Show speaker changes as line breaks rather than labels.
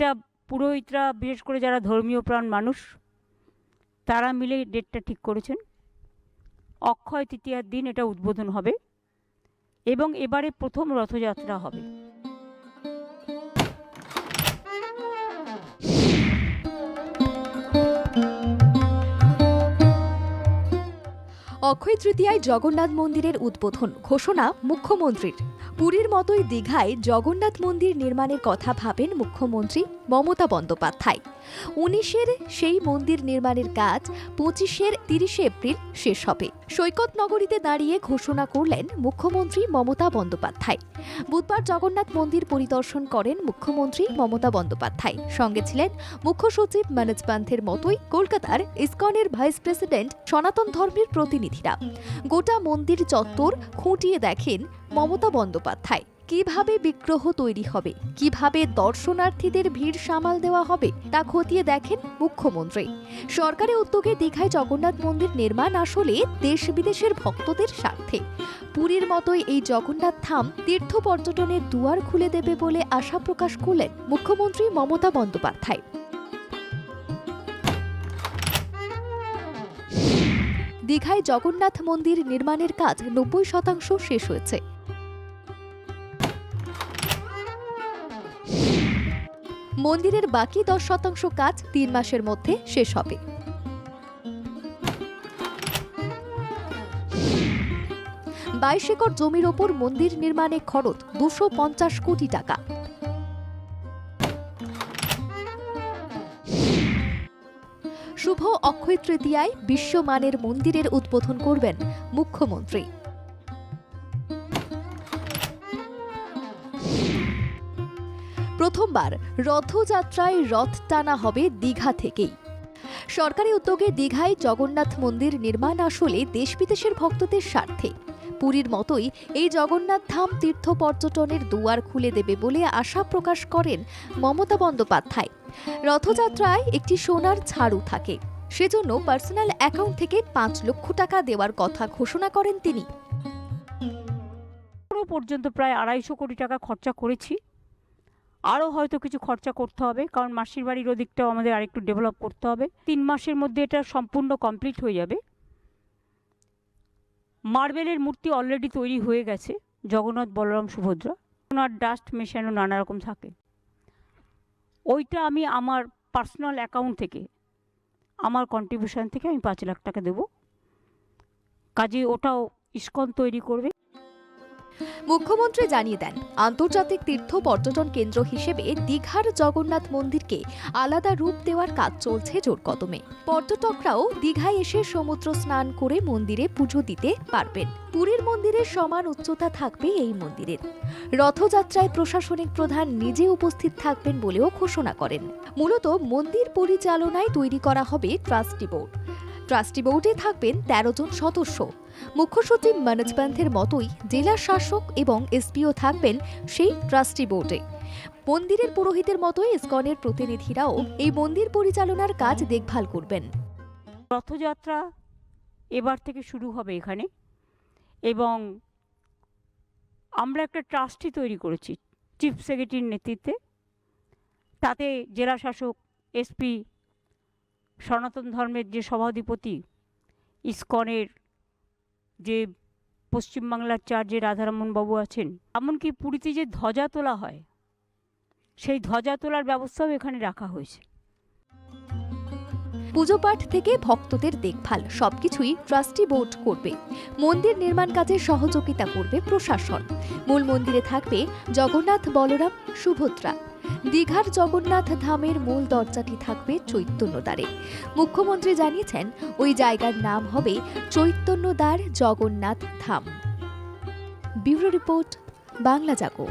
এটা পুরোহিতরা, বিশেষ করে যারা ধর্মীয় প্রাণ মানুষ, তারা মিলে ডেটটা ঠিক করেছেন। অক্ষয় তৃতীয়ার দিন এটা উদ্বোধন হবে এবং এবারে প্রথম রথযাত্রা হবে।
অক্ষয় তৃতীয়ায় জগন্নাথ মন্দিরের উদ্বোধন, ঘোষণা মুখ্যমন্ত্রীর। পুরীর মতোই দীঘায় জগন্নাথ মন্দির নির্মাণের কথা ভাবেন মুখ্যমন্ত্রী মমতা বন্দ্যোপাধ্যায়। উনিশের সেই মন্দির নির্মাণের কাজ পঁচিশের তিরিশে এপ্রিল শেষ হবে। সৈকত নগরীতে দাঁড়িয়ে ঘোষণা করলেন মুখ্যমন্ত্রী মমতা বন্দ্যোপাধ্যায়। বুধবার জগন্নাথ মন্দির পরিদর্শন করেন মুখ্যমন্ত্রী মমতা বন্দ্যোপাধ্যায়। সঙ্গে ছিলেন মুখ্য সচিব মনোজ পান্থের মতোই কলকাতার ইসকনের ভাইস প্রেসিডেন্ট সনাতন ধর্মের প্রতিনিধিরা। গোটা মন্দির চত্বর খুঁটিয়ে দেখেন মমতা বন্দ্যোপাধ্যায়। কীভাবে বিগ্রহ তৈরি হবে, কীভাবে দর্শনার্থীদের ভিড় সামাল দেওয়া হবে, তা খতিয়ে দেখেন মুখ্যমন্ত্রী। সরকারি উদ্যোগে দীঘায় জগন্নাথ মন্দির নির্মাণ আসলে দেশ বিদেশের ভক্তদের স্বার্থে। পুরীর মতোই এই জগন্নাথ ধাম তীর্থ পর্যটনের দুয়ার খুলে দেবে বলে আশা প্রকাশ করলেন মুখ্যমন্ত্রী মমতা বন্দ্যোপাধ্যায়। দীঘায় জগন্নাথ মন্দির নির্মাণের কাজ নব্বই শতাংশ শেষ হয়েছে। মন্দিরের বাকি দশ শতাংশ কাজ তিন মাসের মধ্যে শেষ হবে। বাইশ একর জমির ওপর মন্দির নির্মাণে খরচ দুশো পঞ্চাশ কোটি টাকা। শুভ অক্ষয় তৃতীয়ায় বিশ্বমানের মন্দিরের উদ্বোধন করবেন মুখ্যমন্ত্রী। প্রথমবার রথযাত্রায় রথ টানা হবে দীঘা থেকেই। সরকারি উদ্যোগে দীঘায় জগন্নাথ মন্দির নির্মাণ আসলে দেশ বিদেশের ভক্তদের স্বার্থে। পুরীর মতোই এই জগন্নাথ ধাম তীর্থ পর্যটনের দুয়ার খুলে দেবে বলে আশা প্রকাশ করেন মমতা বন্দ্যোপাধ্যায়। রথযাত্রায় একটি সোনার ছাড়ু থাকে। সেজন্য পার্সোনাল অ্যাকাউন্ট থেকে পাঁচ লক্ষ টাকা দেওয়ার কথা ঘোষণা করেন তিনি।
পর্যন্ত প্রায় আড়াইশো কোটি টাকা খরচা করেছি। আরও হয়তো কিছু খরচা করতে হবে, কারণ মাসির বাড়ির ওদিকটাও আমাদের আরেকটু ডেভেলপ করতে হবে। তিন মাসের মধ্যে এটা সম্পূর্ণ কমপ্লিট হয়ে যাবে। মার্বেলের মূর্তি অলরেডি তৈরি হয়ে গেছে, জগন্নাথ বলরাম সুভদ্রা। ওনার ডাস্ট মেশানো নানা রকম থাকে। ওইটা আমি আমার পার্সোনাল অ্যাকাউন্ট থেকে, আমার কন্ট্রিবিউশন থেকে আমি পাঁচ লাখ টাকা দেবো। কাজে ওটাও ইস্কন তৈরি করবে।
মুখ্যমন্ত্রী জানিয়ে দেন, আন্তর্জাতিক তীর্থ পর্যটন কেন্দ্র হিসেবে দীঘার জগন্নাথ মন্দিরকে আলাদা রূপ দেওয়ার কাজ চলছে জোর কদমে। পর্যটকরাও দীঘায় এসে সমুদ্র স্নান করে মন্দিরে পুজো দিতে পারবেন। পুরীর মন্দিরের সমান উচ্চতা থাকবে এই মন্দিরের। রথযাত্রায় প্রশাসনিক প্রধান নিজে উপস্থিত থাকবেন বলেও ঘোষণা করেন। মূলত মন্দির পরিচালনায় তৈরি করা হবে ট্রাস্টি বোর্ড। ট্রাস্টি বোর্ডে থাকবেন তেরো জন সদস্য। মুখ্য সচিব মনোজ পান্থের মতোই জেলা শাসক এবং এসপিও থাকবেন সেই ট্রাস্টি বোর্ডে। মন্দিরের পুরোহিতের মতোই ইসকনের প্রতিনিধিরাও এই মন্দির পরিচালনার কাজ দেখভাল করবেন।
রথযাত্রা এবার থেকে শুরু হবে এখানে এবং আমরা একটা ট্রাস্টি তৈরি করেছি, চিফ সেক্রেটারির নেতৃত্বে। তাতে জেলা শাসক, এসপি সনাতন ধর্মের যে সভাধিপতি, ইস্কনের যে পশ্চিমবাংলার চার যে বাবু আছেন, এমনকি পুরীতে যে ধ্বজা তোলা হয়, সেই ধ্বজা তোলার ব্যবস্থাও এখানে রাখা হয়েছে।
পুজো পাঠ থেকে ভক্তদের দেখভাল, সবকিছুই ট্রাস্টি বোর্ড করবে। মন্দির নির্মাণ কাজে সহযোগিতা করবে প্রশাসন। মূল মন্দিরে থাকবে জগন্নাথ বলরাম, সুভদ্রা। দীঘার জগন্নাথ ধামের মূল দরজাটি থাকবে চৈতন্যদ্বারে। মুখ্যমন্ত্রী জানিয়েছেন, ওই জায়গার নাম হবে চৈতন্যদ্বার জগন্নাথ ধাম। Bureau report, Bangla Jago.